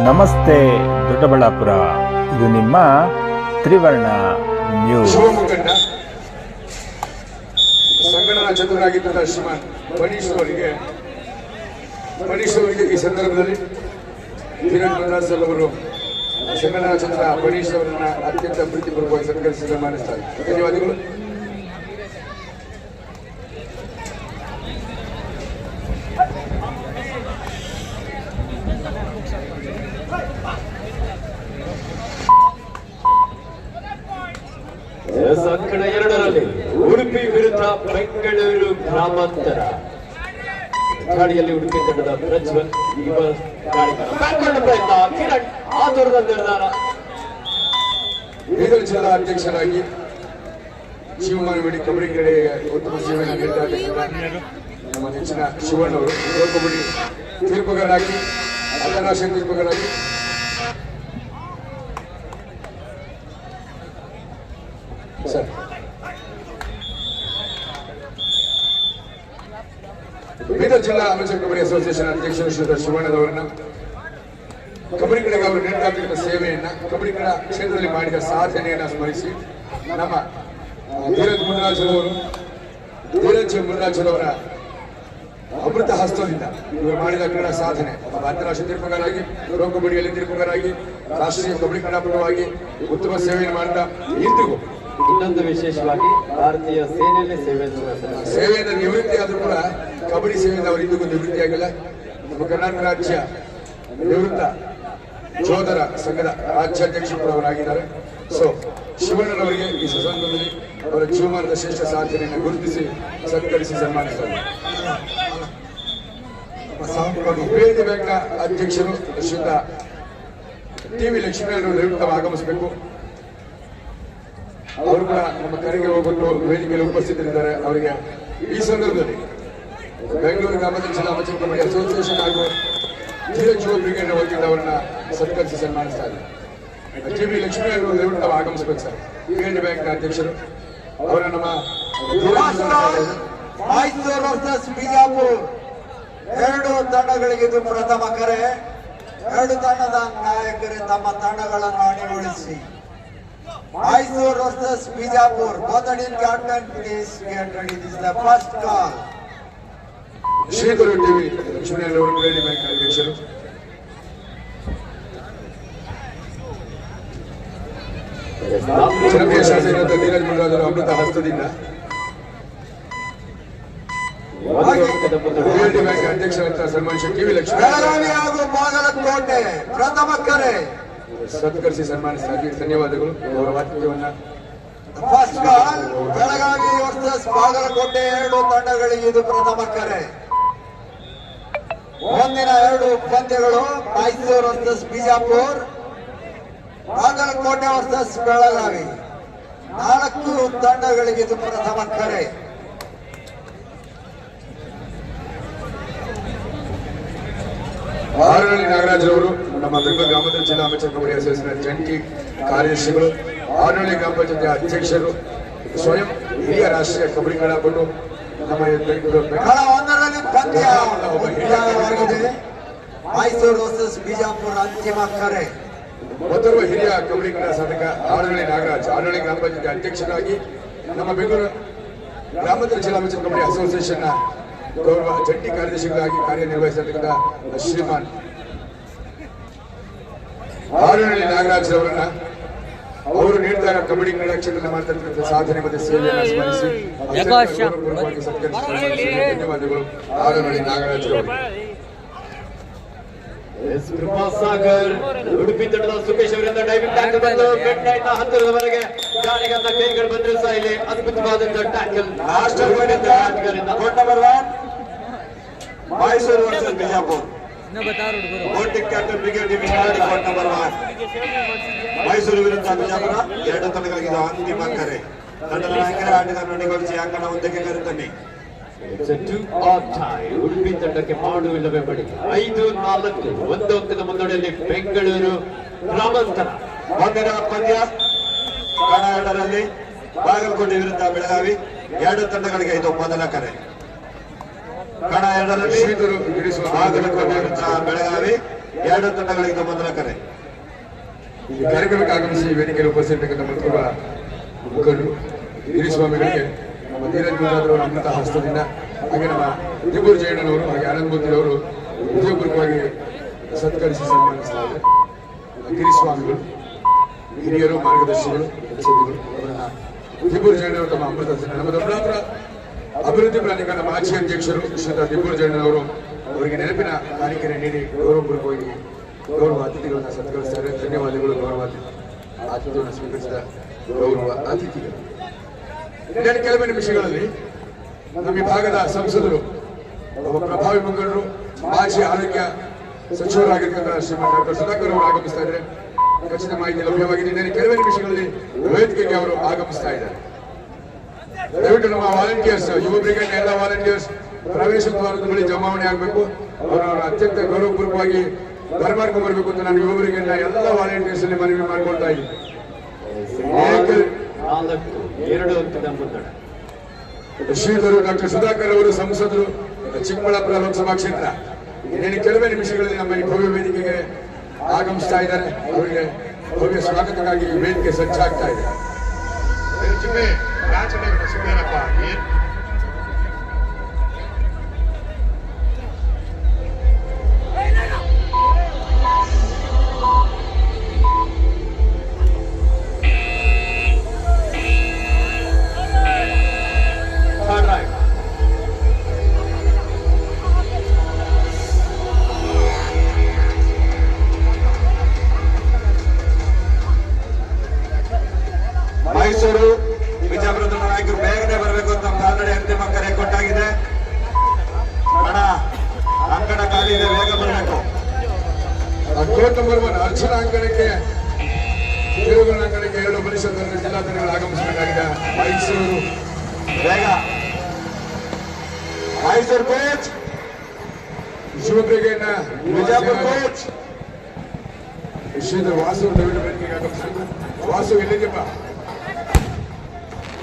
ನಮಸ್ತೆ ದೊಡ್ಡಬಳ್ಳಾಪುರ. ಇದು ನಿಮ್ಮ ತ್ರಿವರ್ಣ ನ್ಯೂಸ್ ಸಂಘಟನಾ ಚತುರರಾಗಿದ್ದಂತಹ ಶ್ರೀಮಾನ್ ಮನೀಶ್ ಅವರಿಗೆ ಈ ಸಂದರ್ಭದಲ್ಲಿ ಅವರು ಸಂಘಟನಾ ಚಂದ್ರ ಮನೀಶ್ ಅತ್ಯಂತ ಪ್ರೀತಿಪೂರ್ವಕವಾಗಿ ಸತ್ಕರಿಸಿ ಸನ್ಮಾನಿಸ್ತಾರೆ ಧನ್ಯವಾದಗಳು ಸಂಕಟ ಎರಡರಲ್ಲಿ ಉಡುಪಿ ವಿರುದ್ಧ ಬೆಂಗಳೂರು ಗ್ರಾಮಾಂತರ. ಗಾಡಿಯಲ್ಲಿ ಉಡುಪಿ ತಂಡದ ಪ್ರಜ್ವಲ್ ಕಿರಣ್ ಆತುರದ ನಿರ್ಧಾರ. ಜಿಲ್ಲಾ ಅಧ್ಯಕ್ಷರಾಗಿ ಶಿವಮಾನವಡಿ ಕಬಡ್ಡಿ ಕ್ರೀಡೆಗೆ ಉತ್ತಮ ಸೇವೆಯನ್ನು ನಮ್ಮ ನೆಚ್ಚಿನ ಶಿವಣ್ಣವರು ಕಬಡ್ಡಿ ತೀರ್ಪುಗಳಾಗಿ ಅಂತಾರಾಷ್ಟ್ರೀಯ ತೀರ್ಪುಗಾರರಾಗಿ ಸರ್ ಬೀದರ್ ಜಿಲ್ಲಾ ಅಮೆಚೂರ್ ಕಬಡ್ಡಿ ಅಸೋಸಿಯೇಷನ್ ಅಧ್ಯಕ್ಷ ಶ್ರೀ ಶಿವಣ್ಣದವರನ್ನ ಕಬಡ್ಡಿ ಅವರು ನೀಡ್ತಾ ಸೇವೆಯನ್ನ, ಕಬಡ್ಡಿ ಕ್ರೀಡಾ ಕ್ಷೇತ್ರದಲ್ಲಿ ಮಾಡಿದ ಸಾಧನೆಯನ್ನ ಸ್ಮರಿಸಿ ನಮ್ಮ ಧೀರಜ್ ಮುನ್ರಾಜರವರು ಧೀರಜ್ ಮುನ್ರಾಜರವರ ಅಮೃತ ಹಸ್ತದಿಂದ ಇವರು ಮಾಡಿದ ಕ್ರೀಡಾ ಸಾಧನೆ. ಒಬ್ಬ ಅಂತಾರಾಷ್ಟ್ರೀಯ ತೀರ್ಪುಗಾರಾಗಿ ಪ್ರೊ ಕಬಡ್ಡಿಯಲ್ಲಿ ರಾಷ್ಟ್ರೀಯ ಕಬಡ್ಡಿ ಕ್ರೀಡಾಪಟುವಾಗಿ ಉತ್ತಮ ಸೇವೆಯನ್ನು ಮಾಡಿದ ಇಂದಿಗೂ ಇನ್ನೊಂದು ವಿಶೇಷವಾಗಿ ಭಾರತೀಯ ಸೇನೆಯಲ್ಲಿ ಸೇವೆ. ಸೇವೆಯಿಂದ ನಿವೃತ್ತಿ ಆದರೂ ಕೂಡ ಕಬಡ್ಡಿ ಸೇವೆಯಿಂದ ಅವರು ಇಂದಿಗೂ ನಿವೃತ್ತಿಯಾಗಿಲ್ಲ ನಮ್ಮ ಕರ್ನಾಟಕ ರಾಜ್ಯ ನಿವೃತ್ತ ಯೋಧರ ಸಂಘದ ರಾಜ್ಯಾಧ್ಯಕ್ಷರು ಕೂಡ ಅವರಾಗಿದ್ದಾರೆ. ಸೊ ಶಿವಣ್ಣನವರಿಗೆ ಈ ಸಂದರ್ಭದಲ್ಲಿ ಅವರ ಜೀವಮಾನದ ಶ್ರೇಷ್ಠ ಸಾಧನೆಯನ್ನು ಗುರುತಿಸಿ ಸತ್ಕರಿಸಿ ಸನ್ಮಾನಿಸ್ತಾರೆ ಬೇರೆ ಬ್ಯಾಂಕ್ನ ಅಧ್ಯಕ್ಷರು ಶ್ರೀಯುತ ಟಿವಿ ಅವರು ನಿವೃತ್ತ ಆಗಮಿಸಬೇಕು ಅವರು ಕೂಡ ನಮ್ಮ ಕರೆಗೆ ಹೋಗ್ಬಿಟ್ಟು ವೇದಿಕೆಯಲ್ಲಿ ಉಪಸ್ಥಿತರಿದ್ದಾರೆ. ಅವರಿಗೆ ಈ ಸಂದರ್ಭದಲ್ಲಿ ಬೆಂಗಳೂರು ಗ್ರಾಮಾಂತರ ಜಿಲ್ಲಾ ಕಬಡ್ಡಿ ಅಸೋಸಿಯೇಷನ್ ಹಾಗೂ ಜಿಎಚ್ಒ ಬ್ರಿಗೇಡ್ ವತಿಯಿಂದ ಅವರನ್ನ ಸತ್ಕರಿಸಿ ಸನ್ಮಾನಿಸ್ತಾ ಇದ್ದಾರೆ. ಜಿ ವಿ ಲಕ್ಷ್ಮೀ ಅವರು ನಿವೃತ್ತ ಆಗಮಿಸಬೇಕು ಸರ್. ಪಿಎಂಡಿ ಬ್ಯಾಂಕ್ನ ಅಧ್ಯಕ್ಷರು. ಅವರ ನಮ್ಮ ಬಿಜಾಪುರ್ ಎರಡು ತಂಡಗಳಿಗೆ ಇದು ಪ್ರಥಮ ಕರೆ. ಎರಡು ತಂಡದ ನಾಯಕರೇ ತಮ್ಮ ತಂಡಗಳನ್ನು ಅಣಿಗೊಳಿಸಿ. Mysuru versus Bijapur ಬೋತಡಿನ್ captain please get ready this the first call. Sridhar TV Lakshmi ಅವರು ಪಿಎಂಡಿ ಬ್ಯಾಂಕ್ನ ಅಧ್ಯಕ್ಷರು. ಜನಪ್ರಿಯ ಶಾಸಕರಾದ ಧೀರಜ್ ಮುನ್ರಾಜರು ಅಮೃತ ಹಸ್ತದಿಂದ. ಒಂದು ಅಂಕದ ಮುನ್ನಡೆ. ಪಿಎಂಡಿ ಬ್ಯಾಂಕ್ ಅಧ್ಯಕ್ಷರಂತ ಸನ್ಮಾನಿಸಿ ಟಿವಿ ಲಕ್ಷ್ಮೀ ಹಾಗೂ ಬಾಗಲಕೋಟೆ ಪ್ರಥಮ ಕರೆ. ಸತ್ಕರಿಸಿ ಸನ್ಮಾನಿಸಿದ್ದಾರೆ ಧನ್ಯವಾದಗಳು. ಅವರ ವಾಕ್ಯವನ್ನ ಬೆಳಗಾವಿ ವರ್ಸಸ್ ಬಾಗಲಕೋಟೆ ಎರಡು ತಂಡಗಳಿಗೆ ಇದು ಪ್ರಥಮ ಕರೆ. ಮುಂದಿನ ಎರಡು ಪಂದ್ಯಗಳು ಮೈಸೂರು ವರ್ಸಸ್ ಬಿಜಾಪುರ್, ಬಾಗಲಕೋಟೆ ವರ್ಸಸ್ ಬೆಳಗಾವಿ. ನಾಲ್ಕು ತಂಡಗಳಿಗೆ ಇದು ಪ್ರಥಮ ಕರೆ. ಆರಳ್ಳಿ ನಾಗರಾಜರವರು ನಮ್ಮ ಬೆಂಗಳೂರು ಗ್ರಾಮಾಂತರ ಜಿಲ್ಲಾ ಅಮೆಚರ್ ಕಬಡ್ಡಿ ಅಸೋಸಿಯೇಷನ್ ಜಂಟಿ ಕಾರ್ಯದರ್ಶಿಗಳು ಆರಳ್ಳಿ ಗ್ರಾಮ ಪಂಚಾಯತಿ ಅಧ್ಯಕ್ಷರು ಸ್ವಯಂ ಹಿರಿಯ ರಾಷ್ಟ್ರೀಯ ಕಬಡ್ಡಿ ಕ್ರೀಡಾಪಟು ನಮ್ಮ ಬೆಂಗಳೂರು ಮೈಸೂರು ವರ್ಸಸ್ ಬಿಜಾಪುರ ಅಂತಿಮ ಕರೆ. ಮತ್ತೊಬ್ಬ ಹಿರಿಯ ಕಬಡ್ಡಿ ಕ್ರೀಡಾ ಸಾಧಕ ನಾಗರಾಜ್ ಆರಳ್ಳಿ ಗ್ರಾಮ ಪಂಚಾಯತಿ ಅಧ್ಯಕ್ಷರಾಗಿ ನಮ್ಮ ಬೆಂಗಳೂರು ಗ್ರಾಮಾಂತರ ಜಿಲ್ಲಾ ಅಮೆಚರ್ ಕಬಡ್ಡಿ ಅಸೋಸಿಯೇಷನ್ನ ಗೌರವ ಜಂಟಿ ಕಾರ್ಯದರ್ಶಿಗಳಾಗಿ ಕಾರ್ಯನಿರ್ವಹಿಸತಕ್ಕಂಥ ಶ್ರೀಮಾನ್ ಆರನಹಳ್ಳಿ ನಾಗರಾಜ್ ಅವರನ್ನ ಅವರು ನೀಡ್ತಾ ಇರೋ ಕಬಡ್ಡಿ ಕ್ರೀಡಾ ಕ್ಷೇತ್ರದಲ್ಲಿ ಮಾಡ್ತಿರ್ತಕ್ಕಂಥ ಸಾಧನೆ ಮತ್ತು ಸೇವೆಯನ್ನು ಸ್ಮರಿಸಿ ಧನ್ಯವಾದಗಳು. ಆರನಹಳ್ಳಿ ನಾಗರಾಜ್ ಸಾಗರ್ ಕೃಪಾಸಾಗರ್ ಉಡುಪಿ ತಂಡದ ಸುಖೇಶ್ ಅವರಿಂದ ಡೈವಿಂಗ್ ಟ್ಯಾಕಲ್ ಬಂದು ಬೆಟ್ಟಾಯ್ತ ಹತ್ತಿರದವರೆಗೆ. ಗಾಳಿಗಂತ ಕೈಗಳು ಬಂದ್ರೆ ಸಹ ಇಲ್ಲಿ ಅದ್ಭುತವಾದಂತಹ tackle last Mysuru versus Bijapur boating captain brigade ಕೋಟ್ ನಂಬರ್ ಒನ್ ಮೈಸೂರು ವಿರುದ್ಧ ಬಿಜಾಪುರ ಎರಡು ತಂಡಗಳಿಗೆ ಇದು ಅಂತಿಮ ಕರೆ ತಂಡದ ನಾಯಕರೇ ಆಟದ ನಿಗೊಳಿಸಿ ಅಂಕಣ ಒಂದಕ್ಕೆ ಕರೆತನ್ನಿ. ಉಡುಪಿ ತಂಡಕ್ಕೆ ಮಾಡುವಿಲ್ಲವೇ ಬಡಿ ಐದು ನಾಲ್ಕು ಒಂದು ಅಂಕದ ಮುನ್ನಡೆಯಲ್ಲಿ ಬೆಂಗಳೂರು ಗ್ರಾಮಾಂತರ. ಮುಂದಿನ ಪಂದ್ಯ ಕಣ ಎರಡರಲ್ಲಿ ಬಾಗಲಕೋಟೆ ವಿರುದ್ಧ ಬೆಳಗಾವಿ. ಎರಡು ತಂಡಗಳಿಗೆ ಇದು ಮೊದಲ ಕರೆ. ಕಣ ಎರಡರಲ್ಲಿ ಬೆಳಗಾವಿ ಎರಡು ತಂಡಗಳಿಗೆ ಕರೆ. ಈ ಕಾರ್ಯಕ್ರಮಕ್ಕೆ ಆಗಮಿಸಿ ವೇದಿಕೆಯಲ್ಲಿ ಉಪಸ್ಥಿತರಿರ್ತಕ್ಕಂಥ ಮತ್ತೊಬ್ಬ ಮುಖಂಡರು ಹಿರಿಸ್ವಾಮಿಗಳಿಗೆ ನಮ್ಮ ಧೀರಜ್ ಅಮೃತ ಹಸ್ತದಿಂದ ಹಾಗೆ ನಮ್ಮ ದಿಬ್ಬೂರು ಜಯಣ್ಣನವರು ಹಾಗೆ ಆನಂದ್ ಮೂರ್ತಿ ಅವರು ಉದ್ಯೋಗಪೂರ್ವಕವಾಗಿ ಸತ್ಕರಿಸಿ ಸನ್ಮಾನಿಸಲಾಗಿದೆ. ಗಿರಿಸ್ವಾಮಿಗಳು ಹಿರಿಯರು ಮಾರ್ಗದರ್ಶಿಗಳು ದಿಬ್ಬೂರು ಜಯಣ್ಣವರು ತಮ್ಮ ಅಮೃತ ನಮ್ಮ ದೊಡ್ಡಾಪುರ ಅಭಿವೃದ್ಧಿ ಪ್ರಾಧಿಕಾರದ ಮಾಜಿ ಅಧ್ಯಕ್ಷರು ಶ್ರೀಯುತ ತಿಬ್ಬೂರು ಜಯಣ್ಣನವರು ಅವರಿಗೆ ನೆನಪಿನ ಕಾಣಿಕೆರೆ ನೀಡಿ ಗೌರವಪೂರ್ವಕವಾಗಿ ಗೌರವ ಅತಿಥಿಗಳನ್ನ ಸತ್ಕರಿಸ್ತಾರೆ. ಧನ್ಯವಾದಗಳು, ಗೌರವ ಆತಿಥ್ಯವನ್ನು ಸ್ವೀಕರಿಸಿದ ಗೌರವ ಅತಿಥಿಗಳು. ಕೆಲವೇ ನಿಮಿಷಗಳಲ್ಲಿ ನಮ್ಮ ಭಾಗದ ಸಂಸದರು ಪ್ರಭಾವಿ ಮುಖಂಡರು, ಮಾಜಿ ಆರೋಗ್ಯ ಸಚಿವರಾಗಿರ್ತಕ್ಕಂಥ ಶ್ರೀಮಂತ ಡಾಕ್ಟರ್ ಸುಧಾಕರ್ ಅವರು ಆಗಮಿಸ್ತಾ ಇದ್ದಾರೆ. ಖಚಿತ ಮಾಹಿತಿ ಲಭ್ಯವಾಗಿದೆ. ಕೆಲವೇ ನಿಮಿಷಗಳಲ್ಲಿ ವೇದಿಕೆಗೆ ಅವರು ಆಗಮಿಸ್ತಾ ಇದ್ದಾರೆ. ದಯವಿಟ್ಟು ನಮ್ಮ ವಾಲಂಟಿಯರ್ಸ್ ಯುವ ಬ್ರಿಗೇಡ್ ಎಲ್ಲ ವಾಲಂಟಿಯರ್ಸ್ ಪ್ರವೇಶ ದ್ವಾರದ ಬಳಿ ಜಮಾವಣೆ ಆಗಬೇಕು. ಅವರವರ ಅತ್ಯಂತ ಗೌರವಪೂರ್ವಕವಾಗಿ ಬರಮಾಡ್ಕೊಂಡು ಬರಬೇಕು ಅಂತ ನಾನು ಯುವ ಬ್ರಿಗೇಡ್ನ ಎಲ್ಲ ವಾಲಂಟಿಯರ್ಸ್ ಅಲ್ಲಿ ಮನವಿ ಮಾಡಿಕೊಳ್ತಾ ಇದ್ದೀನಿ. ಶ್ರೀಧರು ಡಾಕ್ಟರ್ ಸುಧಾಕರ್ ಅವರು ಸಂಸದರು ಚಿಕ್ಕಬಳ್ಳಾಪುರ ಲೋಕಸಭಾ ಕ್ಷೇತ್ರ. ಇನ್ನೇನು ಕೆಲವೇ ನಿಮಿಷಗಳಲ್ಲಿ ನಮ್ಮ ಈ ಭವ್ಯ ವೇದಿಕೆಗೆ ಆಗಮಿಸ್ತಾ ಇದ್ದಾರೆ. ಅವರಿಗೆ ಭವ್ಯ ಸ್ವಾಗತಕ್ಕಾಗಿ ಈ ವೇದಿಕೆ ಸಜ್ಜಾಗ್ತಾ ಇದೆ. Bachelor of School of Law in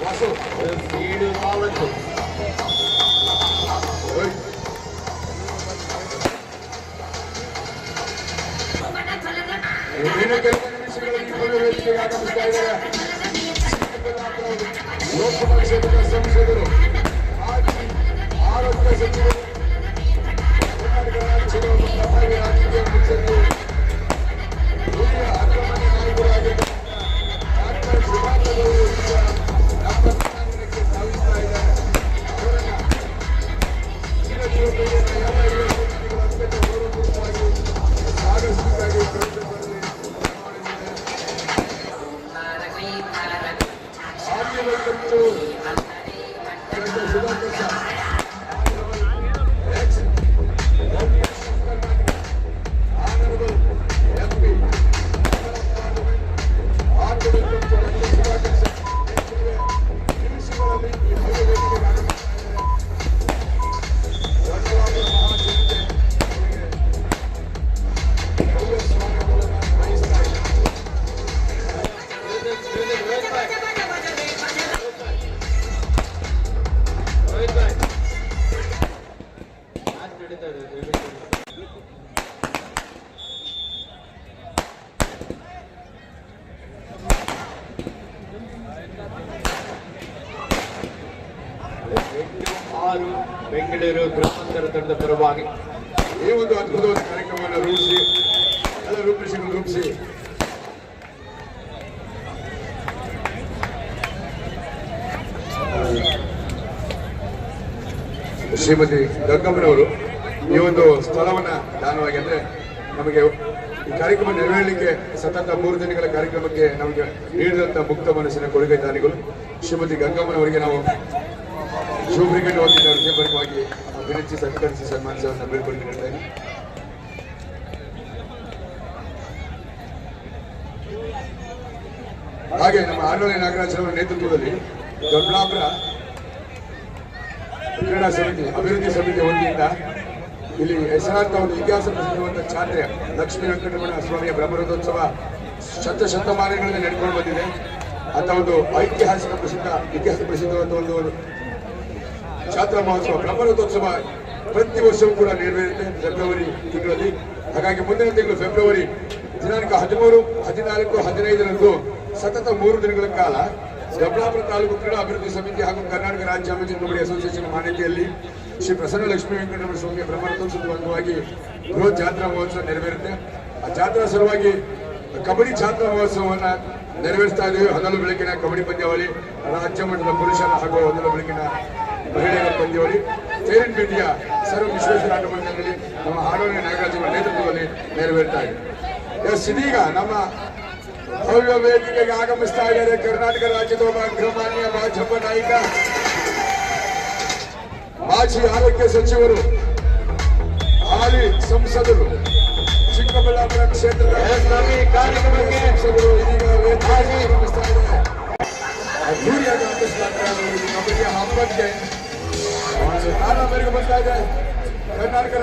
Vasu ಏಳು ನಾಲ್ಕು ಓಯ್. ಇನ್ನೇನು ಕೆಲವು ನಿಮಿಷಗಳಲ್ಲಿ ಈ ಭವ್ಯ ವೇದಿಕೆಗೆ ಆಗಮಿಸ್ತಾ ಇದ್ದಾರೆ ಲೋಕಸಭಾ ಕ್ಷೇತ್ರದ ಸಂಸದರು ಮಾಜಿ ಆರೋಗ್ಯ ಸಚಿವರು ಕರ್ನಾಟಕ ರಾಜ್ಯದ ಒಬ್ಬ ಪ್ರಭಾವಿ ರಾಜಕೀಯ ಮುತ್ಸದ್ದಿ Thank you. ಆರು ಬೆಂಗಳೂರು ಗ್ರಾಮಾಂತರ ತಂಡದ ಪರವಾಗಿ ಈ ಒಂದು ಅದ್ಭುತವಾದ ಕಾರ್ಯಕ್ರಮವನ್ನು ರೂಪಿಸಿ ಎಲ್ಲ ರೂಪಿಸಿ ರೂಪಿಸಿ. ಶ್ರೀಮತಿ ಗಂಗಮ್ಮನವರು ಈ ಒಂದು ಸ್ಥಳವನ್ನ ದಾನವಾಗಿ ಅಂದ್ರೆ ನಮಗೆ ಈ ಕಾರ್ಯಕ್ರಮ ನೆರವೇರಲಿಕ್ಕೆ ಸತತ ಮೂರು ದಿನಗಳ ಕಾರ್ಯಕ್ರಮಕ್ಕೆ ನಮಗೆ ನೀಡಿದಂಥ ಮುಕ್ತ ಮನಸ್ಸಿನ ಕೊಡುಗೆ ದಾನಿಗಳು ಶ್ರೀಮತಿ ಗಂಗಮ್ಮನವರಿಗೆ ನಾವು ಶಿವ ಬ್ರಿಗೇಡ್ ವತಿಯಿಂದ ಹೃದಯಪೂರ್ವಕವಾಗಿ ಅಭಿನಂದಿಸಿ ಬೇಡ್ಕೊಂಡಿದ್ದೇನೆ ಹಾಗೆ ನಮ್ಮ ಆರ್ನಳ್ಳಿ ನಾಗರಾಜ್ ಅವರ ನೇತೃತ್ವದಲ್ಲಿ ದೊಡ್ಡಾಪುರ ಕ್ರೀಡಾ ಸಮಿತಿ, ಅಭಿವೃದ್ಧಿ ಸಮಿತಿ ವತಿಯಿಂದ ಇಲ್ಲಿ ಹೆಸರಾಂತ ಒಂದು ಇತಿಹಾಸ ಪ್ರಸಿದ್ಧವಾದ ಚಾತ್ರೆ ಲಕ್ಷ್ಮೀ ವೆಂಕಟರಮಣ ಸ್ವಾಮಿಯ ಬ್ರಹ್ಮರಥೋತ್ಸವ ಶತ ಶತಮಾನಗಳಿಂದ ನಡ್ಕೊಂಡು ಬಂದಿದೆ. ಅಂತ ಒಂದು ಐತಿಹಾಸಿಕ ಪ್ರಸಿದ್ಧ, ಇತಿಹಾಸ ಪ್ರಸಿದ್ಧವಾದ ಒಂದು ಜಾತ್ರಾ ಮಹೋತ್ಸವ ಬ್ರಹ್ಮರಥೋತ್ಸವ ಪ್ರತಿ ವರ್ಷವೂ ಕೂಡ ನೆರವೇರುತ್ತೆ ಫೆಬ್ರವರಿ ತಿಂಗಳಲ್ಲಿ. ಹಾಗಾಗಿ ಮುಂದಿನ ತಿಂಗಳು ಫೆಬ್ರವರಿ ದಿನಾಂಕ ಹದಿಮೂರು, ಹದಿನಾಲ್ಕು, ಹದಿನೈದರಂದು ಸತತ ಮೂರು ದಿನಗಳ ಕಾಲ ದೊಡ್ಡಾಪುರ ತಾಲೂಕು ಕ್ರೀಡಾ ಅಭಿವೃದ್ಧಿ ಸಮಿತಿ ಹಾಗೂ ಕರ್ನಾಟಕ ರಾಜ್ಯ ಕಬಡ್ಡಿ ಅಸೋಸಿಯೇಷನ್ ಮಾನ್ಯತೆಯಲ್ಲಿ ಶ್ರೀ ಪ್ರಸನ್ನ ಲಕ್ಷ್ಮೀ ವೆಂಕಟರಮಣ ಸ್ವಾಮಿ ಬ್ರಹ್ಮರಥೋತ್ಸವದ ಅಂಗವಾಗಿ ಬೃಹತ್ ಜಾತ್ರಾ ಮಹೋತ್ಸವ ನೆರವೇರುತ್ತೆ. ಆ ಜಾತ್ರಾ ಸಲುವಾಗಿ ಕಬಡ್ಡಿ ಜಾತ್ರಾ ಮಹೋತ್ಸವವನ್ನು ನೆರವೇರಿಸ್ತಾ ಇದ್ದೀವಿ ಹಗಲು ಬೆಳಕಿನ ಕಬಡ್ಡಿ ಪಂದ್ಯಾವಳಿ, ರಾಜ್ಯ ಮಟ್ಟದ ಪುರುಷರ ಹಾಗೂ ಹಗಲು ಬೆಳಕಿನ ಮಹಿಳೆಯರ ಪಂದ್ಯಾವಳಿ ತೇರಿನ ಭೇಟಿಯ ಸರ್ವ ವಿಶ್ವೇಶ್ವರ ಆಟ ನಮ್ಮ ಆಡೋನಿ ನಾಗರಾಜ್ ಅವರ ನೇತೃತ್ವದಲ್ಲಿ ನೆರವೇರ್ತಾ ಇದೆ. ಎಸ್ ಇದೀಗ ನಮ್ಮ ಭವ್ಯ ವೇದಿಕೆಗೆ ಆಗಮಿಸ್ತಾ ಇದ್ದಾರೆ ಕರ್ನಾಟಕ ರಾಜ್ಯದ ಒಬ್ಬ ಅಗ್ರಮಾನ್ಯ ಭಾಜಪ ನಾಯಕ ಮಾಜಿ ಆರೋಗ್ಯ ಸಚಿವರು ಹಾಲಿ ಸಂಸದರು ಚಿಕ್ಕಬಳ್ಳಾಪುರ ಕ್ಷೇತ್ರದ ಸಂಸದರು ಇದೀಗ ವೇದಿಕೆಗೆ ಆಗಮಿಸ್ತಾ ಇದ್ದಾರೆ. ಅದ್ದೂರಿಯಾಗಿ ಆಗಮಿಸ್ತಾ ಇದ್ದಾರೆ ಈ ಹಬ್ಬಕ್ಕೆ ಮೇರೆಗೆ ಬರ್ತಾ ಇದೆ. ಕರ್ನಾಟಕ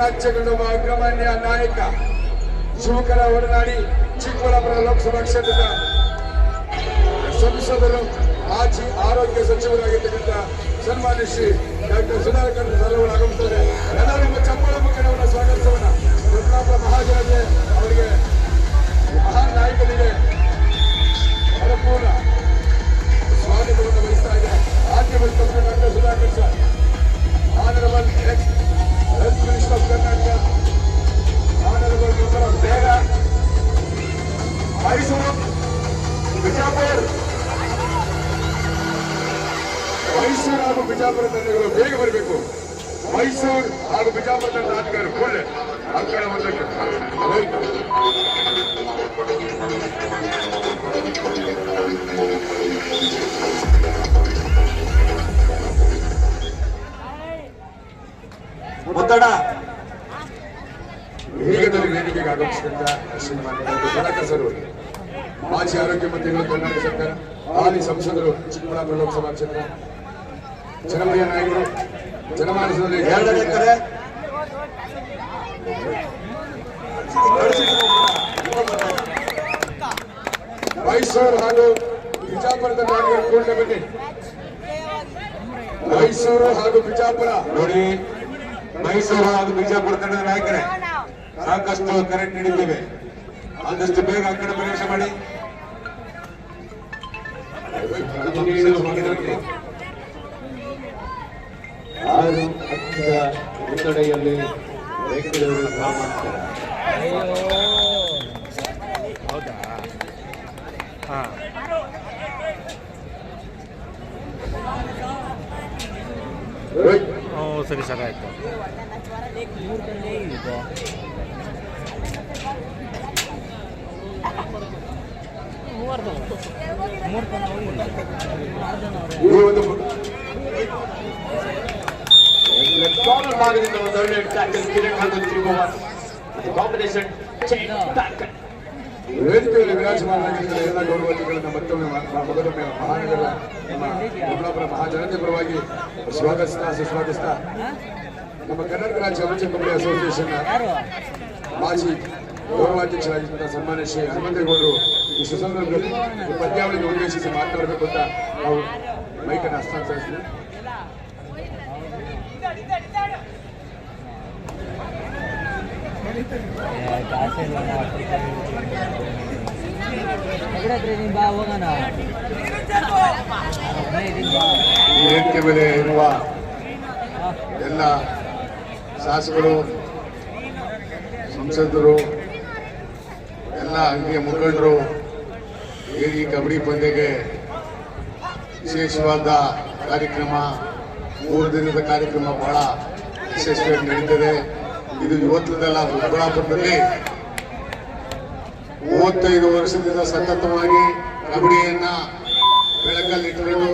ಒಬ್ಬ ಅಗ್ರಮಾನ್ಯ ನಾಯಕ ಶಿವಕರ ಒಡನಾಡಿ ಚಿಕ್ಕಬಳ್ಳಾಪುರ ಲೋಕಸಭಾ ಕ್ಷೇತ್ರದ ಸಂಸದರು ಮಾಜಿ ಆರೋಗ್ಯ ಸಚಿವರಾಗಿರ್ತಕ್ಕಂಥ ಸನ್ಮಾನ್ಯ ಶ್ರೀ ಡಾಕ್ಟರ್ ಸುಧಾಕರ್ ಸರ್ ಅವರು ಆಗಮಿಸ್ತಾರೆ. ಎಲ್ಲರೂ ನಮ್ಮ ಚಪ್ಪಳ ಮುಖಂಡವನ್ನ ಸ್ವಾಗತಿಸೋಣ ರುದ್ರಾಪುರ ಮಹಾಜನತೆ ಅವರಿಗೆ ಮಹಾನ್ ನಾಯಕನಿಗೆ ಪರಿಪೂರ್ಣ ಸ್ವಾಗತವನ್ನು ವಹಿಸ್ತಾ ಇದೆ. ಆದ್ಯ doctor Sudhakar sir. Honourable ex health minister Karnataka Mysuru Bijapur Mysuru ಹಾಗೂ ಬಿಜಾಪುರ ಬರಬೇಕು ಮೈಸೂರು ಹಾಗೂ ಬಿಜಾಪುರ ತಂಡ ಆಟಗಾರರು ಒಳ್ಳೆ ಆಗಮಿಸಿದಂತ ಶ್ರೀಮಾನ್ ಡಾಕ್ಟರ್ ಸುಧಾಕರ್ ಸರ್ ಅವರಿಗೆ. ಮಾಜಿ ಆರೋಗ್ಯ ಮಂತ್ರಿಗಳು ಕರ್ನಾಟಕ ಸರ್ಕಾರ ಹಾಲಿ ಸಂಸದರು ಚಿಕ್ಕಬಳ್ಳಾಪುರ ಲೋಕಸಭಾ ಕ್ಷೇತ್ರ. ಜನಪ್ರಿಯ ನಾಯಕರು ಜನಮಾನಸದಲ್ಲಿ ಮೈಸೂರು ಹಾಗೂ ಬಿಜಾಪುರದ ನಾಯಕರು ಕೂಡಲೇ ಬನ್ನಿ. ಮೈಸೂರು ಹಾಗೂ ಬಿಜಾಪುರ. ನೋಡಿ ಮೈಸೂರು ಹಾಗೂ ಬಿಜಾಪುರ ತಂಡದ ನಾಯಕರೇ ಸಾಕಷ್ಟು ಕರೆಂಟ್ ನೀಡಿದ್ದೇವೆ. ಆದಷ್ಟು ಬೇಗ ಆ ಕಡೆ ಪ್ರವೇಶ ಮಾಡಿ. ಆರು ಮುನ್ನಡೆಯಲ್ಲಿ ಬೆಂಗಳೂರು ಹೌದಾ ಸರಿ ಸರ್ ಆಯಿತು. ಈ ಒಂದು ಕಾರ್ನರ್ ಭಾಗದಿಂದ ಒಂದು ಟ್ಯಾಕಲ್ ಎಲ್ಲ ಗೌರವಾದಿಗಳನ್ನ ಮತ್ತೊಮ್ಮೆ ಮೊದಲೊಮ್ಮೆ ಮಹಾನಗರ ನಮ್ಮ ಮಹಾಜನತೆ ಪರವಾಗಿ ಸ್ವಾಗತಿಸ್ತಾ ನಮ್ಮ ಕರ್ನಾಟಕ ರಾಜ್ಯ ಅಮಚ ಕಬಡ್ಡಿ ಅಸೋಸಿಯೇಷನ್ ಮಾಜಿ ಗೌರವಾಧ್ಯಕ್ಷರಾಗಿದ್ದಂಥ ಸನ್ಮಾನ್ಯ ಶ್ರೀ ಹನುಮಂತೇಗೌಡರು ಈ ಸುಸಂದರ್ಭದಲ್ಲಿ ಈ ಪಂದ್ಯಾವಳಿಗೆ ಉದ್ದೇಶಿಸಿ ಮಾತನಾಡಬೇಕು ಅಂತ ನಾವು ಮೈಕನ್ನು ಹಸ್ತಾಂತರಿಸ್ತೀವಿ ಈ ವೇದಿಕೆ ಮೇಲೆ ಇರುವ ಎಲ್ಲ ಶಾಸಕರು ಸಂಸದರು, ಎಲ್ಲ ಅಂಗಡಿಯ ಮುಖಂಡರು ಈ ಕಬಡ್ಡಿ ಪಂದ್ಯಕ್ಕೆ ವಿಶೇಷವಾದ ಕಾರ್ಯಕ್ರಮ, ಮೂರು ದಿನದ ಕಾರ್ಯಕ್ರಮ ಬಹಳ ಯಶಸ್ವಿಯಾಗಿ ನಡೀತದೆ. ಇದು ಇವತ್ತದಲ್ಲ ಚಿಕ್ಕಬಳ್ಳಾಪುರದಲ್ಲಿ ಮೂವತ್ತೈದು ವರ್ಷದಿಂದ ಸತತವಾಗಿ ಕಬಡ್ಡಿಯನ್ನ ಬೆಳಕಲ್ಲಿಟ್ಟುಕೊಂಡು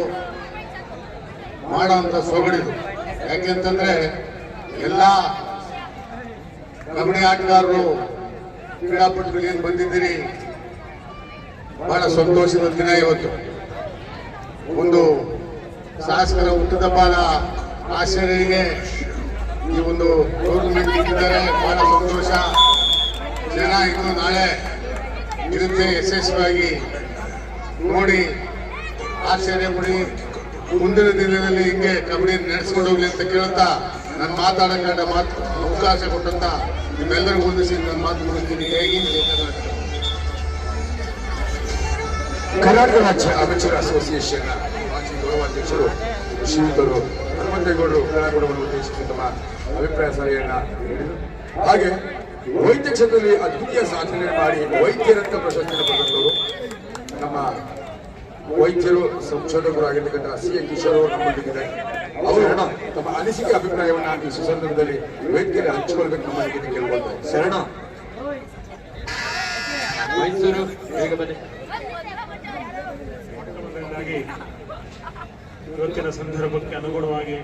ಮಾಡುವಂತ ಸೊಗಡಿದು ಯಾಕೆಂತಂದ್ರೆ ಎಲ್ಲ ಕಬಡ್ಡಿ ಆಟಗಾರರು, ಕ್ರೀಡಾಪಟುಗಳು ಏನು ಬಂದಿದ್ದೀರಿ? ಬಹಳ ಸಂತೋಷದ ದಿನ ಇವತ್ತು. ಒಂದು ಶಾಸಕರ ಬಾಲ ಆಶ್ಚರ್ಯರಿಗೆ ಈ ಒಂದು ಗೌರ್ಮೆಂಟ್ ಇಟ್ಟಿದ್ದಾರೆ ಬಹಳ ಸಂತೋಷ. ಜನ ಇನ್ನು ನಾಳೆ ಇರುತ್ತೆ ಯಶಸ್ವಿಯಾಗಿ ನೋಡಿ ಆಶ್ಚರ್ಯ ಪಡಿ. ಮುಂದಿನ ದಿನದಲ್ಲಿ ಹಿಂಗೆ ಕಬಡ್ಡಿ ನಡೆಸ್ಕೊಂಡು ಹೋಗ್ಲಿ ಅಂತ ಕೇಳ್ತಾ ನಾನು ಮಾತಾಡಕ್ಕೆ ಮಾತು ಅವಕಾಶ ಕೊಟ್ಟಂತ ನಿಮ್ಮೆಲ್ಲರಿಗೂ ಉದ್ದೇಶಿಸಿ ನಾನು ಮಾತು ಮುಗಿಸ್ತೀನಿ. ಹೇಗೆ ಕರ್ನಾಟಕ ರಾಜ್ಯ ಅಮೆಚೂರ್ ಅಸೋಸಿಯೇಷನ್ ಮಾಜಿ ಗೌರವಾಧ್ಯಕ್ಷರು ಶ್ರೀಯುತರು ಹನುಮಂತೇಗೌಡರು ಕಲಾಗುಣವನ್ನು ಉದ್ದೇಶಿಸಿ ತಮ್ಮ ಅಭಿಪ್ರಾಯ ಸಲಹೆಯನ್ನ ಹಾಗೆ ವೈದ್ಯ ಕ್ಷೇತ್ರದಲ್ಲಿ ಅದ್ವಿತೀಯ ಸಾಧನೆ ಮಾಡಿ ವೈದ್ಯರಂತ ಪ್ರಶಸ್ತಿಯನ್ನು ಪಡೆದವರು ನಮ್ಮ ವೈದ್ಯರು, ಸಂಶೋಧಕರು ಆಗಿರ್ತಕ್ಕಂಥ ಸಿ ಎ ಕಿಶೋರ್ ಅವರು ನಮ್ಮೊಂದಿಗಿದ್ದಾರೆ. ಅವರು ತಮ್ಮ ಅನಿಸಿಕೆ ಅಭಿಪ್ರಾಯವನ್ನು ಈ ಸುಸಂದರ್ಭದಲ್ಲಿ ವೈದ್ಯರ ಹಂಚಿಕೊಳ್ಬೇಕು ನಮ್ಮ ಇದ್ದಾರೆ. ಶರಣ ಮೈಸೂರು ಬೇಗ ಬನ್ನಿ ಮೊದಲನೇದಾಗಿ ಇವತ್ತಿನ ಸಂದರ್ಭಕ್ಕೆ ಅನುಗುಣವಾಗಿ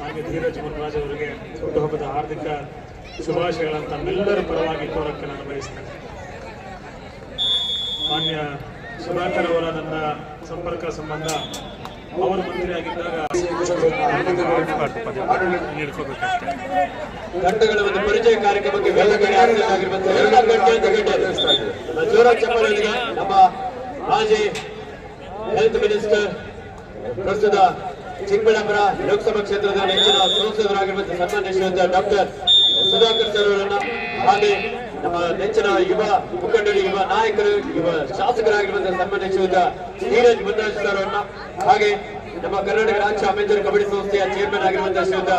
ಹಾಗೆ ಧೀರಜ್ ಮುನ್ರಾಜ್ ಅವರಿಗೆ ಹುಟ್ಟುಹಬ್ಬದ ಹಾರ್ದಿಕ ಶುಭಾಶಯಗಳನ್ನು ತಮ್ಮೆಲ್ಲರ ಪರವಾಗಿ ಕೋರಕ್ಕೆ ನಾನು ಬಯಸ್ತೇನೆ. ಮಾನ್ಯ ಸುಧಾಕರ್ ಅವರ ನನ್ನ ಸಂಪರ್ಕ ಸಂಬಂಧ ಅವರು ಮಂತ್ರಿಯಾಗಿದ್ದಾಗ ಆಗಿದ್ದಾಗ ಒಂದು ಪರಿಚಯ ಕಾರ್ಯಕ್ರಮಕ್ಕೆ ಜೋರಾಗಿ ಚಪ್ಪಾಳೆಯೊಂದಿಗೆ ನಮ್ಮ ಮಾಜಿ ಹೆಲ್ತ್ ಮಿನಿಸ್ಟರ್ ಪ್ರಸ್ತುತ ಚಿಕ್ಕಬಳ್ಳಾಪುರ ಲೋಕಸಭಾ ಕ್ಷೇತ್ರದ ನೆಚ್ಚಿನ ಸಂಸದರಾಗಿರುವಂತಹ ಸನ್ಮಾನ್ಯ ಶ್ರೀಯುತ ಡಾಕ್ಟರ್ ಸುಧಾಕರ್ ಸರ್ ಅವರನ್ನ, ಹಾಗೆ ನಮ್ಮ ನೆಚ್ಚಿನ ಯುವ ಮುಖಂಡರು, ಯುವ ನಾಯಕರು, ಯುವ ಶಾಸಕರಾಗಿರುವಂತಹ ಸನ್ಮಾನ್ಯ ಶ್ರೀಯುತ ಧೀರಜ್ ಮುನ್ರಾಜ್ ಸರ್ ಅವರನ್ನ, ಹಾಗೆ ನಮ್ಮ ಕರ್ನಾಟಕ ರಾಜ್ಯ ಅಮೇಜರ್ ಕಬಡ್ಡಿ ಸಂಸ್ಥೆಯ ಚೇರ್ಮನ್ ಆಗಿರುವಂತಹ ಶ್ರೀಯುತ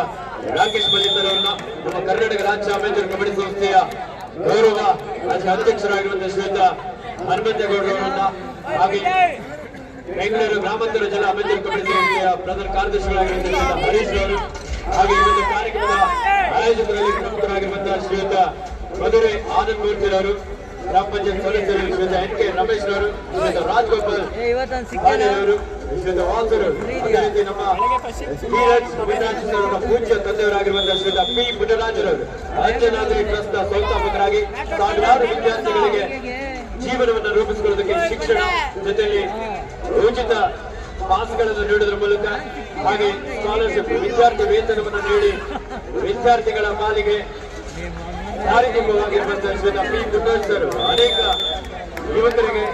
ರಾಕೇಶ್ ಮಲ್ಲಿಕರ್ ಅವರನ್ನ, ನಮ್ಮ ಕರ್ನಾಟಕ ರಾಜ್ಯ ಅಮೇಜರ್ ಕಬಡ್ಡಿ ಸಂಸ್ಥೆಯ ಗೌರವ ರಾಜ್ಯ ಅಧ್ಯಕ್ಷರಾಗಿರುವಂತಹ ಶ್ರೀಯುತ ಹನುಮಂತೇಗೌಡರವರನ್ನ, ಹಾಗೆ ಬೆಂಗಳೂರು ಗ್ರಾಮಾಂತರ ಜಿಲ್ಲಾ ಅಭಿವೃದ್ಧಿ ಸಂಸ್ಥೆಯ ಪ್ರಧಾನ ಕಾರ್ಯದರ್ಶಿಗಳಾಗಿರುವಂತಹ ಹರೀಶ್ ಅವರು ಹಾಗೆ ಈ ಒಂದು ಕಾರ್ಯಕ್ರಮದ ಆಯೋಜಕರಲ್ಲಿ ಪ್ರಮುಖರಾಗಿರುವಂತಹ ಶ್ರೀಯುತ ಮಧುರೆ ಆನಂದ್ ಮೂರ್ತಿ ಅವರು ಗ್ರಾಮ ಪಂಚಾಯತ್ ಸದಸ್ಯರು ಶ್ರೀಯುತ ಎನ್ ಕೆ ರಮೇಶ್ ಅವರು ಶ್ರೀಯುತ ರಾಜ್ಗೋಪಾಲ್ ಅವರು ಶ್ರೀಯುತ ವಾಸರು ಅದೇ ರೀತಿ ನಮ್ಮ ಪೂಜ್ಯ ತಂದೆಯವರಾಗಿರುವಂತಹ ಶ್ರೀಯುತ ಪಿ ಪುಟ್ಟರಾಜರವರು ಅಂಜನಾದ್ರಿ ಟ್ರಸ್ಟ್ ಸಂಸ್ಥಾಪಕರಾಗಿ ಸಾವಿರಾರು ವಿದ್ಯಾರ್ಥಿಗಳಿಗೆ ಜೀವನವನ್ನು ರೂಪಿಸಿಕೊಳ್ಳೋದಕ್ಕೆ ಶಿಕ್ಷಣ ಜೊತೆಯಲ್ಲಿ ಉಚಿತ ಪಾಸ್ಗಳನ್ನು ನೀಡುವುದರ ಮೂಲಕ ಹಾಗೆ ಸ್ಕಾಲರ್ಶಿಪ್ ವಿದ್ಯಾರ್ಥಿ ವೇತನವನ್ನು ನೀಡಿ ವಿದ್ಯಾರ್ಥಿಗಳ ಪಾಲಿಗೆ ಕಾರ್ಯಕ್ರಮವಾಗಿರುವಂತಹ ಶ್ರೀ ಪಿ ಪುಟ್ಟರಾಜ್ ಸರ್ ಅನೇಕ ಯುವಕರಿಗೆ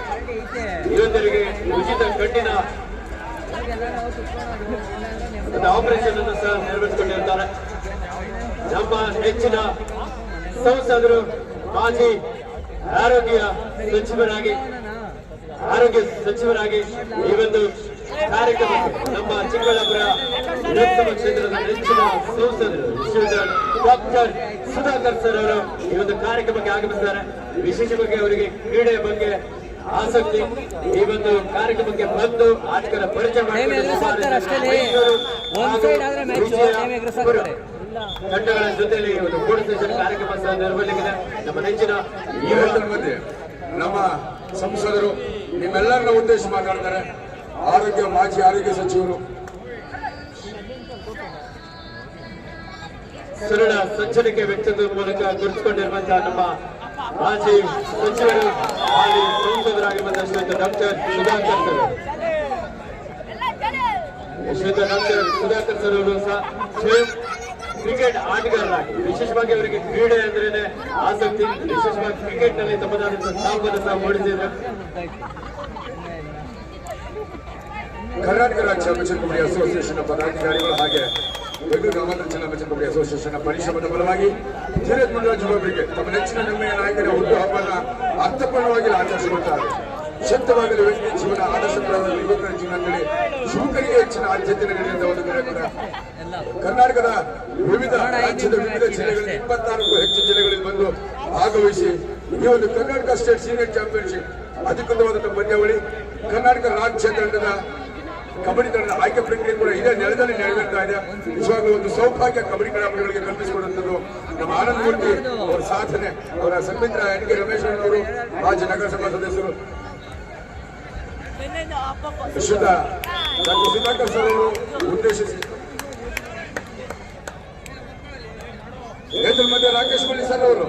ಯುವಕರಿಗೆ ಉಚಿತ ಕಣ್ಣಿನ ಆಪರೇಷನ್ ಅನ್ನು ಸಹ ನೆರವೇರಿಸಿಕೊಂಡಿರುತ್ತಾರೆ. ನಮ್ಮ ಹೆಚ್ಚಿನ ಸಂಸದರು ಮಾಜಿ ಆರೋಗ್ಯ ಸಚಿವರಾಗಿ ಆರೋಗ್ಯ ಸಚಿವರಾಗಿ ಈ ಒಂದು ಕಾರ್ಯಕ್ರಮ ನಮ್ಮ ಚಿಕ್ಕಬಳ್ಳಾಪುರ ಲೋಕಸಭಾ ಕ್ಷೇತ್ರದ ನೆಚ್ಚಿನ ಸಂಸದರು ಡಾಕ್ಟರ್ ಸುಧಾಕರ್ ಸರ್ ಅವರು ಈ ಒಂದು ಕಾರ್ಯಕ್ರಮಕ್ಕೆ ಆಗಮಿಸಿದ್ದಾರೆ. ವಿಶೇಷವಾಗಿ ಅವರಿಗೆ ಕ್ರೀಡೆಯ ಬಗ್ಗೆ ಆಸಕ್ತಿ ಈ ಒಂದು ಕಾರ್ಯಕ್ರಮಕ್ಕೆ ಬಂದು ಆಟಗಾರ ಪರಿಚಯ ನೇಮ್ ತಂಡಗಳ ಜೊತೆಯಲ್ಲಿ ಒಂದು ಗೋಡ್ ಸೆಷನ್ ಕಾರ್ಯಕ್ರಮ ಸಹ ನೆರವೇರಲಿದೆ ನಮ್ಮ ನೆಚ್ಚಿನ ಮಧ್ಯೆ ನಮ್ಮ ಸಂಸದರು ನಿಮ್ಮೆಲ್ಲರನ್ನ ಉದ್ದೇಶ ಮಾತಾಡ್ತಾರೆ. ಆರೋಗ್ಯ ಮಾಜಿ ಆರೋಗ್ಯ ಸಚಿವರು. ಸರಳ ಸಜ್ಜನಿಕೆ ವ್ಯಕ್ತದ ಮೂಲಕ ಗುರುತಿಸಿಕೊಂಡಿರುವಂತಹ ನಮ್ಮ ಮಾಜಿ ಸಚಿವರು ಹಾಲಿ ಬಂದ Shriyuta doctor Sudhakar sir Shriyuta doctor Sudhakar sir ಅವರು ಸಹ ಕ್ರಿಕೆಟ್ ಆಟಗಾರರಾಗಿ ವಿಶೇಷವಾಗಿ ಅವರಿಗೆ ಕ್ರೀಡೆ ಅಂದ್ರೇನೆ ಆಸಕ್ತಿ, ವಿಶೇಷವಾಗಿ ಕ್ರಿಕೆಟ್ನಲ್ಲಿ ತಮ್ಮದಾದಂತಹ ಸಹ ಮೂಡಿಸಿದ್ರು. ಕರ್ನಾಟಕ ರಾಜ್ಯ ಮಿಷನ್ ಕಬಡ್ಡಿ ಅಸೋಸಿಯೇಷನ್ ಪದಾಧಿಕಾರಿಗಳು ಹಾಗೆ ಬೆಂಗಳೂರು ಗ್ರಾಮಾಂತರ ಜಿಲ್ಲಾ ಮಿಷನ್ ಕಬಡ್ಡಿ ಅಸೋಸಿಯೇಷನ್ ಪರಿಶ್ರಮದ ಫಲವಾಗಿ ಧೀರಜ್ ಮುನ್ರಾಜ್ ಅವರಿಗೆ ತಮ್ಮ ನೆಚ್ಚಿನ ಹೆಮ್ಮೆಯ ನಾಯಕರ ಹುಟ್ಟುಹಬ್ಬನ ಅರ್ಥಪೂರ್ಣವಾಗಿ ಆಚರಿಸಿಕೊಳ್ತಾರೆ ಶಕ್ತವಾಗಲು ವ್ಯಕ್ತಿ ಜೀವನ ಆದರ್ಶಪ್ರಾದ ಯುವಕರ ಜೀವನದಲ್ಲಿ ಯುವಕರಿಗೆ ಹೆಚ್ಚಿನ ಆದ್ಯತೆ ನೀಡಿದ ಒಂದು ಕಾರ್ಯಕ್ರಮ ಕರ್ನಾಟಕದ ವಿವಿಧ ರಾಜ್ಯದ ವಿವಿಧ ಜಿಲ್ಲೆಗಳಲ್ಲಿ ಇಪ್ಪತ್ತಾರಕ್ಕೂ ಹೆಚ್ಚು ಜಿಲ್ಲೆಗಳಲ್ಲಿ ಬಂದು ಭಾಗವಹಿಸಿ ಈ ಒಂದು ಕರ್ನಾಟಕ ಸ್ಟೇಟ್ ಸೀನಿಯರ್ ಚಾಂಪಿಯನ್ಶಿಪ್ ಅಧಿಕೃತವಾದಂತಹ ಪಂದ್ಯಾವಳಿ ಕರ್ನಾಟಕ ರಾಜ್ಯ ತಂಡದ ಕಬಡ್ಡಿ ತಂಡದ ಆಯ್ಕೆ ಪ್ರಕ್ರಿಯೆ ಕೂಡ ಇದೇ ನೆಲದಲ್ಲಿ ನೆರವೇರ್ತಾ ಇದೆ. ನಿಜವಾಗ್ಲೂ ಒಂದು ಸೌಭಾಗ್ಯ ಕಬಡ್ಡಿ ಕ್ರೀಡಾಪಟುಗಳಿಗೆ ಕಲ್ಪಿಸಿಕೊಡುವಂಥದ್ದು. ನಮ್ಮ ಆನಂದ ಮೂರ್ತಿ ಅವರ ಸಾಧನೆ, ಅವರ ಸನ್ಮಿತ್ರ ಎನ್ ಕೆ ರಮೇಶ್ ಅವರು ಮಾಜಿ ನಗರಸಭಾ ಸದಸ್ಯರು ವಿಶ್ವದ ಡಾಕ್ಟರ್ ಸುಧಾಕರ್ ಸರ್ ಅವರು ಉದ್ದೇಶಿಸಿ? ರೈತರ ಮಧ್ಯೆ ರಾಕೇಶ್ ಮಲ್ಲಿ ಸರ್ ಅವರು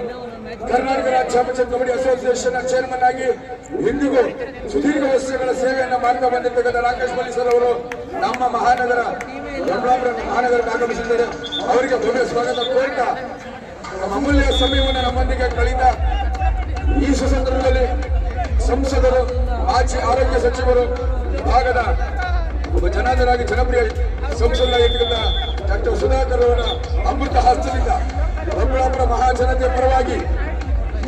ಕರ್ನಾಟಕ ರಾಜ್ಯ ಕಬಡ್ಡಿ ಅಸೋಸಿಯೇಷನ್ ಚೇರ್ಮನ್ ಆಗಿ ಇಂದಿಗೂ ಸುದೀರ್ಘ ವರ್ಷಗಳ ಸೇವೆಯನ್ನು ಮಾಡ್ತಾ ಬಂದಿರ್ತಕ್ಕಂಥ ರಾಕೇಶ್ ಮಲ್ಲಿ ಸರ್ ಅವರು ನಮ್ಮ ಮಹಾನಗರ ದೊಡ್ಡಬಳ್ಳಾಪುರ ಮಹಾನಗರ ಆಗಮಿಸಿದ್ದಾರೆ. ಅವರಿಗೆ ಭವ್ಯ ಸ್ವಾಗತ. ಕೋರ್ತಾ ಅಮೂಲ್ಯ ಸಮಯವನ್ನು ನಮ್ಮೊಂದಿಗೆ ಕಳೆದ ಈ ಸುಸಂದರ್ಭದಲ್ಲಿ ಸಂಸದರು ಮಾಜಿ ಆರೋಗ್ಯ ಸಚಿವರು ಭಾಗದ ಒಬ್ಬ ಜನಾದರಾಗಿ ಜನಪ್ರಿಯ ಸಂಸದರಾಗಿರ್ತಕ್ಕಂಥ ಡಾಕ್ಟರ್ ಸುಧಾಕರ್ ಅವರ ಅಮೃತ ಹಸ್ತದಿಂದ ಮಂಗಳಾಪುರ ಮಹಾಜನತೆ ಪರವಾಗಿ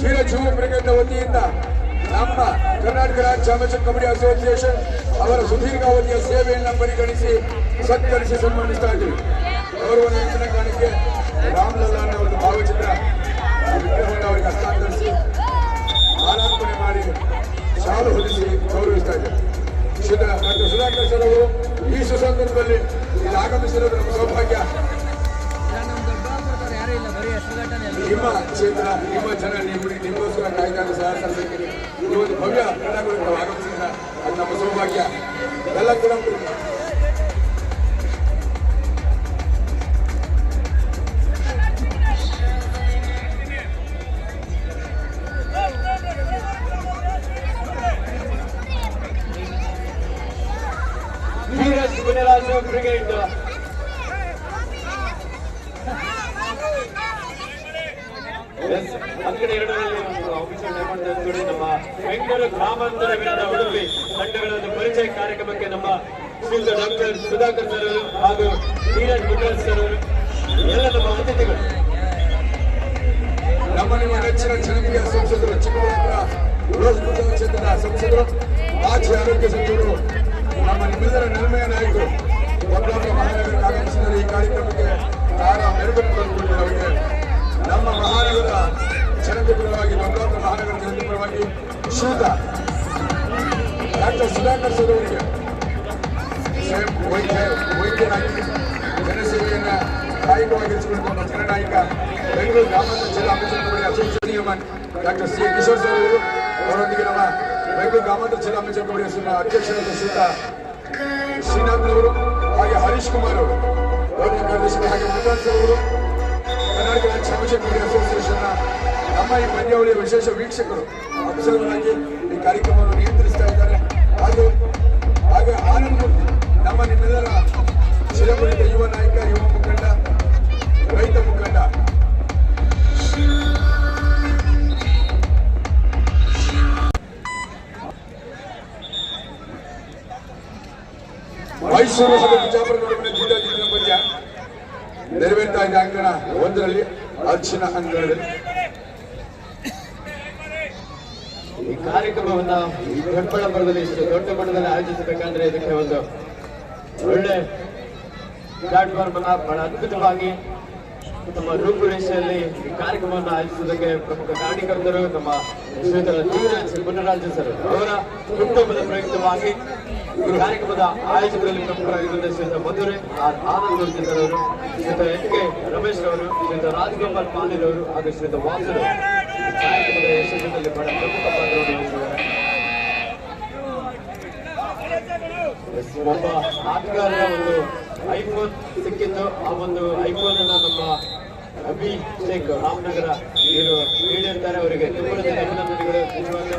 ಚಿರಜೀವ ಬ್ರಿಗೇಡ್ ವತಿಯಿಂದ ನಮ್ಮ ಕರ್ನಾಟಕ ರಾಜ್ಯ ಚಾಂಪಿಯನ್ಶಿಪ್ ಕಬಡ್ಡಿ ಅಸೋಸಿಯೇಷನ್ ಅವರ ಸುದೀರ್ಘಾವಧಿಯ ಸೇವೆಯನ್ನು ಪರಿಗಣಿಸಿ ಸತ್ಕರಿಸಿ ಸನ್ಮಾನಿಸ್ತಾ ಇದ್ದೀವಿ. ಗೌರವ ಕಾಣಿಕೆ ಅನ್ನೋ ಒಂದು ಭಾವಚಿತ್ರ ಅವರಿಗೆ ಹಸ್ತಾಂತರಿಸಿ ಶಾಲು ಹೊಲಿಸಿ ಗೌರವಿಸ್ತಾ ಶ್ರೀಧ ಡಾಕ್ಟರ್ ಸುಧಾಕರ್ ಸರ್ ಅವರು ಈ ಸುಸಂದರ್ಭದಲ್ಲಿ ಇಲ್ಲಿ ಆಗಮಿಸಿರೋದು ನಮ್ಮ ಸೌಭಾಗ್ಯ. ನಮ್ಮ ಕ್ಷೇತ್ರ, ನಿಮ್ಮ ಜನ ನೀವು ನಿಮಗೋಸ್ಕರ ಕಾಯ್ದಾಗ ಸಹ ಸಲ್ಲಿಸಿದ್ದೀರಿ ಈ ಒಂದು ಭವ್ಯ ಕ್ರೀಡಾಕೂಟಕ್ಕೆ ಆಗಮಿಸಿದ ಆಗಮಿಸಿದ್ರ ಅದು ನಮ್ಮ ಸೌಭಾಗ್ಯ. ಎಲ್ಲ ಕೂಡ ಬ್ರಿಗೇಡ್ Yes, ಎರಡರಲ್ಲಿ official ನೇಮಕ ನಮ್ಮ ಬೆಂಗಳೂರು ಗ್ರಾಮಾಂತರ ಉಡುಪಿ ತಂಡಗಳನ್ನು ಪರಿಚಯ ಕಾರ್ಯಕ್ರಮಕ್ಕೆ ನಮ್ಮ ಶ್ರೀಯುತ ಡಾಕ್ಟರ್ ಸುಧಾಕರ್ ಸರ್ ಹಾಗೂ ನೀರಜ್ ಗುಣರಾಜ್ ಸರ್ ಎಲ್ಲ ನಮ್ಮ ಅತಿಥಿಗಳು. ನಮ್ಮ ನಿಮ್ಮ ನೆಚ್ಚಿನ ಜನಪ್ರಿಯ ಸಂಸದರು ಚಿಕ್ಕಬಳ್ಳಾಪುರ ವಿರೋಧ ಕ್ಷೇತ್ರದ ಸಂಸದರು ಮಾಜಿ ಆರೋಗ್ಯ ಸಚಿವರು ನಮ್ಮ ನಿಮ್ಮೆಲ್ಲರ ನಲ್ಮೆಯ ನಾಯಕರು. ಮಂಗಳೂರು ಮಹಾನಗರಕ್ಕೆ ಆಗಮಿಸಿದರೆ ಈ ಕಾರ್ಯಕ್ರಮಕ್ಕೆ ನಾನು ತಂದುಕೊಂಡು ಅವರಿಗೆ ನಮ್ಮ ಮಹಾನಗರ ಜನತೆ ಪರವಾಗಿ ಮಂಗಳೂರು ಮಹಾನಗರ ಜನತೆ ಪರವಾಗಿ ಶೂತ ಡಾಕ್ಟರ್ ಸುಧಾಕರ್ ಸರ್ ಅವರಿಗೆ ವೈದ್ಯ ವೈದ್ಯನಾಗಿ ಜನಸೇವೆಯನ್ನು ಕಾಯಕವಾಗಿರಿಸಿಕೊಂಡು ಜನನಾಯಕ ಬೆಂಗಳೂರು ಗ್ರಾಮಾಂತರ ಜಿಲ್ಲಾ ಅಧ್ಯಕ್ಷರುಗಳ ಅಧ್ಯಕ್ಷ ನಿಯಮನ್ ಡಾಕ್ಟರ್ ಸಿ ಕಿಶೋರ್ ಸರ್ ಅವರು ಅವರೊಂದಿಗೆ ನಮ್ಮ ಬೆಂಗಳೂರು ಗ್ರಾಮಾಂತರ ಜಿಲ್ಲಾ ಅಧ್ಯಕ್ಷರ ಅಧ್ಯಕ್ಷರಾದ ಶ್ರೀನಾಥ್ ಅವರು ಹಾಗೆ ಹರೀಶ್ ಕುಮಾರ್ ಅವರು. ಗೌರವ ಕಾರ್ಯದರ್ಶಿ ಹಾಗೆ ಮುಖಾಂತರ ಅವರು. ಕರ್ನಾಟಕ ರಾಜ್ಯ ಕ್ರೀಡೆ ಅಸೋಸಿಯೇಷನ್ನ ನಮ್ಮ ಈ ಪಂದ್ಯಾವಳಿಯ ವಿಶೇಷ ವೀಕ್ಷಕರು. ಅಬ್ಸರ್ವರ್ ಈ ಕಾರ್ಯಕ್ರಮವನ್ನು ನಿಯಂತ್ರಿಸ್ತಾ ಇದ್ದಾರೆ. ಅರ್ಚಿನ ಅಂಗಣದಲ್ಲಿ ಈ ಕಾರ್ಯಕ್ರಮವನ್ನ ದೊಡ್ಡಬಳ್ಳಾಪುರದಲ್ಲಿ ಇಷ್ಟು ದೊಡ್ಡ ಮಟ್ಟದಲ್ಲಿ ಆಯೋಜಿಸಬೇಕಂದ್ರೆ ಇದಕ್ಕೆ ಒಂದು ಒಳ್ಳೆ ಪ್ಲಾಟ್ಫಾರ್ಮ್ ಅನ್ನ ಬಹಳ ಅದ್ಭುತವಾಗಿ ನಮ್ಮ ರೂಪುರೇಷೆಯಲ್ಲಿ ಈ ಕಾರ್ಯಕ್ರಮವನ್ನು ಆಯೋಜಿಸುವುದಕ್ಕೆ ಪ್ರಮುಖ ಕಾರಣೀಕರ್ತರು ನಮ್ಮ ಶ್ರೀ ಗುಣರಾಜ ಸರ್ ಅವರ ಕುಟುಂಬದ ಪ್ರಯುಕ್ತವಾಗಿ ಕಾರ್ಯಕ್ರಮದ ಆಯೋಜಕರಲ್ಲಿ ಪ್ರಮುಖರಾಗಿರುವಂತಹ ಶ್ರೀಯುತ ಮಧುರೆ ಆರ್ ಆನಂದ್ ಅವರು ಶ್ರೀಯುತ ಎನ್ ಕೆ ರಮೇಶ್ ಅವರು ಶ್ರೀಯುತ ರಾಜಗೋಪಾಲ್ ಪಾಂಡಿಲ್ ಅವರು ಹಾಗೂ ಶ್ರೀಯುತ ವಾಸರು ಕಾರ್ಯಕ್ರಮದ ಯಶಸ್ಸಿನಲ್ಲಿ ಬಹಳ ಪ್ರಮುಖ ಪಾತ್ರವನ್ನು ವಹಿಸಿದ್ದಾರೆ. ಒಬ್ಬ ಆಟಗಾರರ ಒಂದು ಐಫೋನ್ ಸಿಕ್ಕಿತ್ತು. ಆ ಒಂದು ಐಫೋನ್ ಅನ್ನ ನಮ್ಮ ಅಭಿಷೇಕ್ ರಾಮನಗರ ಇವರು ನೀಡಿರ್ತಾರೆ ಅವರಿಗೆ ತುಂಬ ಅಭಿನಂದನೆಗಳು ನಿಜವಾಗ್ಲೂ